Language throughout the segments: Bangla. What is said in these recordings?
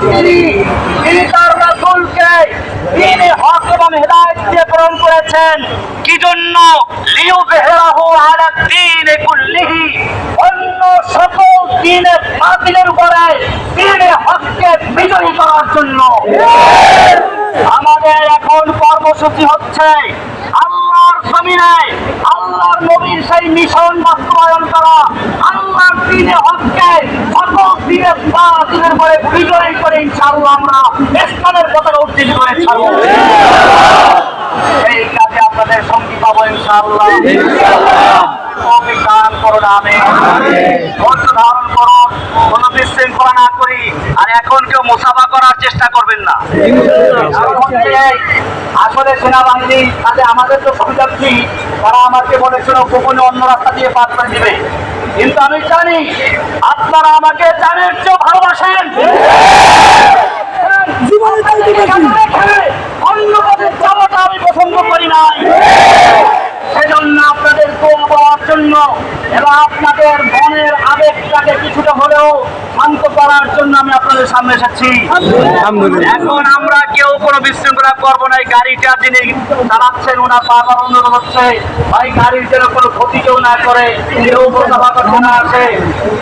তিনি তিনি তার রাসূলকে তিনি হক এবং হেদায়েত দিয়ে প্রেরণ করেছেন। কি জন্য লিউ বেহরাহু আলা দ্বীনে কুল্লিহি। অন্য সকল দ্বীনের বাতিলের উপরে দ্বীনে হককে বিজয়ী করার জন্য। আমাদের এখন কর্মসূচি হচ্ছে আল্লাহর জমিনে আল্লাহর নবীর সেই মিশন বাস্তবায়ন করা আল্লাহর দিনে হককে সকল দিনের বাতিলের উপরে বিজয়ী করে ইনশাআল্লাহ আমরা ইসলামের পতাকা উত্তীর্ণ করে ছাড়ব। এই কাজে আপনাদের সঙ্গী পাবো ইনশাআল্লাহ। তৌফিক দান করুন আমিন। ধৈর্য ধারণ বিশৃঙ্খলা না করি আর এখন কেউ মুসাফা করার চেষ্টা করবেন না। আসলে সেনাবাহিনী তাতে আমাদের তো সুবিধার্থী তারা আমাকে বলেছিল গোপনে অন্য রাস্তা দিয়ে পার করে দিবে। কিন্তু আমি জানি আপনারা আমাকে জানের চেয়েও ভালোবাসেন। জীবনে অন্য পথে যাওয়াটা আমি পছন্দ করি নাই সেজন্য আপনাদের দোয়া পাওয়ার জন্য এবং আপনাদের মনের আবেগটাকে কিছুটা হলেও শান্ত করার জন্য আমি আপনাদের সামনে এসেছি। এখন আমরা কেউ কোনো বিশৃঙ্খলা করব না এই গাড়িটা যিনি চালাচ্ছেন ওনার বারবার অনুরোধ হচ্ছে ভাই গাড়ির যেন কোনো ক্ষতি কেউ না করে কেউ করতে না আসে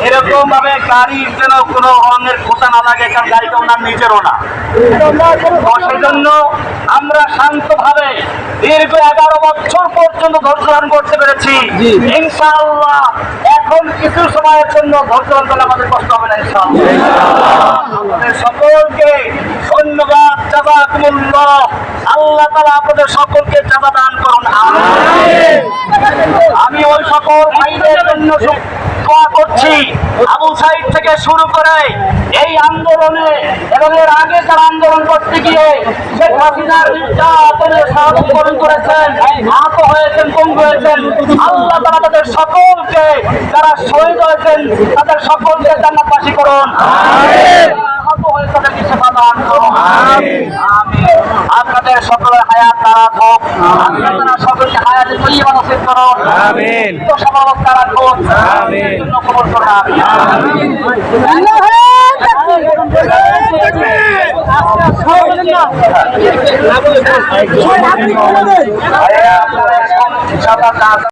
এরকম ভাবে গাড়ির যেন কোনো অন্যের খোঁচা না লাগে কারণ গাড়িটা ওনার নিজেরও না। সেজন্য আমরা শান্তভাবে দীর্ঘ এগারো বছর পর্যন্ত ধৈর্য ধারণ করতে পেরেছি। ইনশাআল্লাহ এখন কিছু সময়ের জন্য ধৈর্য ধারণ করলে আমাদের কষ্ট হবে না ইনশাআল্লাহ। সকলকে ধন্যবাদ জাজাকুমুল্লাহ। আল্লাহ তাআলা আপনাদের সকলকে জাযা দান করুন আমি ওই সকল ভাইদের জন্য দোয়া করছি। আবু সাইদ থেকে শুরু করে আন্দোলনে এবং এর আগে যারা আন্দোলন করতে গিয়ে শেখ হাসিনার নির্যাতনে সাহায্য করেছেন আহত হয়েছেন পঙ্গু হয়েছেন আল্লাহ তারা তাদের সকলকে যারা শহীদ হয়েছেন তাদের সকলকে জান্নাতবাসী করুন। আপনাদের সকলের হায়াত তারা হোক আপনারা সকলকে হায়াতে তৈবা নসিব করুন। আমিন। তো সমাবস্থা রাখুন। আমিন। জন্য কবর করুন আমিন